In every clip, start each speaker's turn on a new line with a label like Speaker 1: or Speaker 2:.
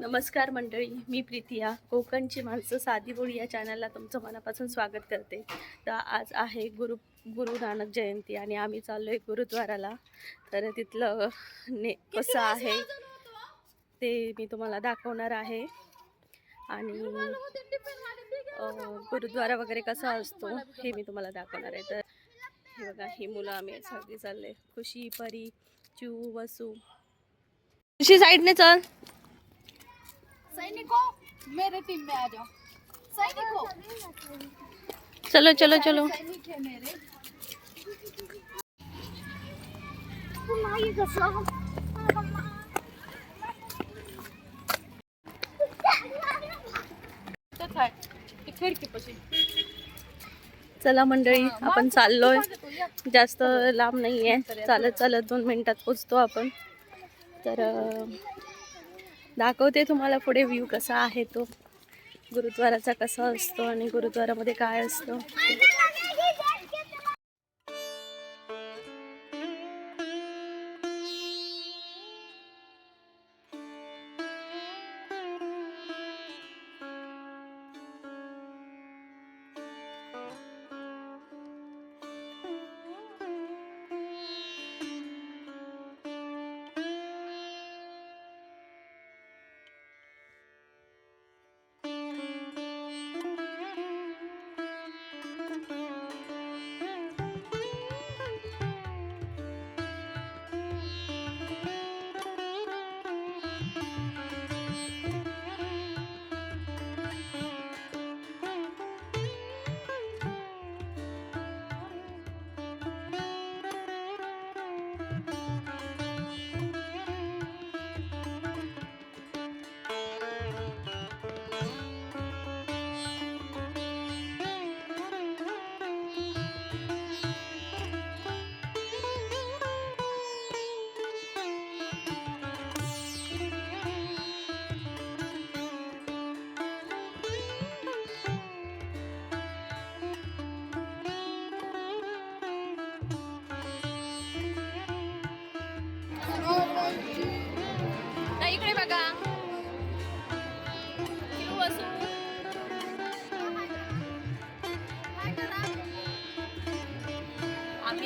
Speaker 1: नमस्कार मंडळी मी प्रीतिया. कोकणची माणसं साधी बोळी या चॅनलला तुमचं मनापासून स्वागत करते. तर आज आहे गुरु गुरु नानक जयंती आणि आम्ही चाललो आहे गुरुद्वाराला. तर तिथलं ने कसं आहे? ते मी तुम्हाला दाखवणार आहे. आणि गुरुद्वारा वगैरे कसा असतो हे मी तुम्हाला दाखवणार आहे. तर हे बघा ही मुलं आम्ही सगळी चालले खुशी परी चू वसू. खुशी साईडने चल.
Speaker 2: सैनिकों मेरे टीम में आ जाओ। सैनिकों।
Speaker 1: चलो चलो चलो।
Speaker 2: सैनिक है मेरे।
Speaker 1: चला मंडळी आपण चाललोय. जास्त लांब नाही आहे चालत चालत दोन मिनिटात पोचतो आपण. तर दाखवते तुम्हाला पुढे व्ह्यू कसा आहे तो. गुरुद्वाराचा कसा असतो आणि गुरुद्वारामध्ये काय असतं.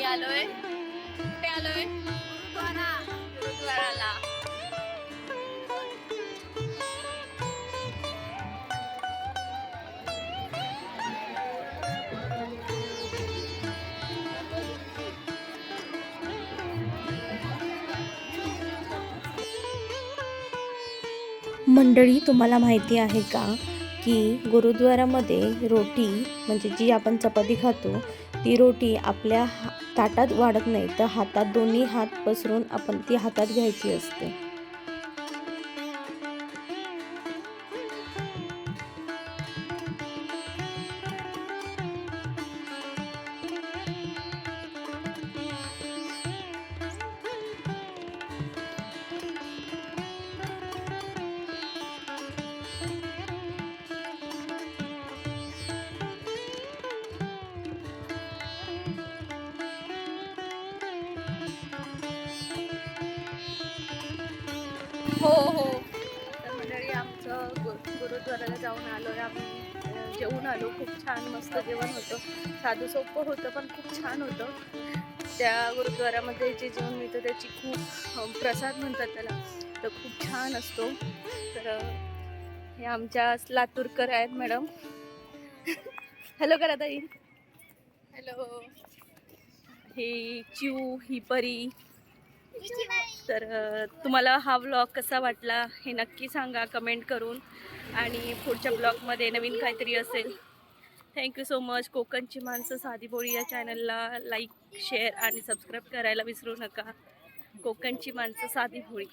Speaker 1: आलोय. कुठे आलोय? गुरुद्वाराला.
Speaker 3: मंडळी तुम्हाला माहिती आहे का की गुरुद्वारामध्ये रोटी म्हणजे जी आपण चपाती खातो ती रोटी आपल्या हा ताटात वाढत नाही तर हातात दोन्ही हात पसरून आपण ती हातात घ्यायची असते.
Speaker 1: हो हो. तर मंडळी आमचं गु- गुरुद्वाराला जाऊन आलो आहे आम्ही जेवून आलो. खूप छान मस्त जेवण होतं. साधं सोपं होतं पण खूप छान होतं. त्या गुरुद्वारामध्ये जे जेवण मिळतं त्याची खूप प्रसाद म्हणतात त्याला तर खूप छान असतो. तर हे आमच्या लातूरकर आहेत मॅडम. हॅलो करा ताई हॅलो. ही चिऊ ही परी. तर तुम्हाला हा व्लॉग कसा वाटला हे नक्की सांगा कमेंट करून. आणि पुढच्या ब्लॉगमध्ये नवीन काहीतरी असेल थँक्यू सो मच कोकणची माणसं साधी बोळी या चॅनलला लाईक शेअर आणि सबस्क्राईब करायला विसरू नका. कोकणची माणसं साधी भोळी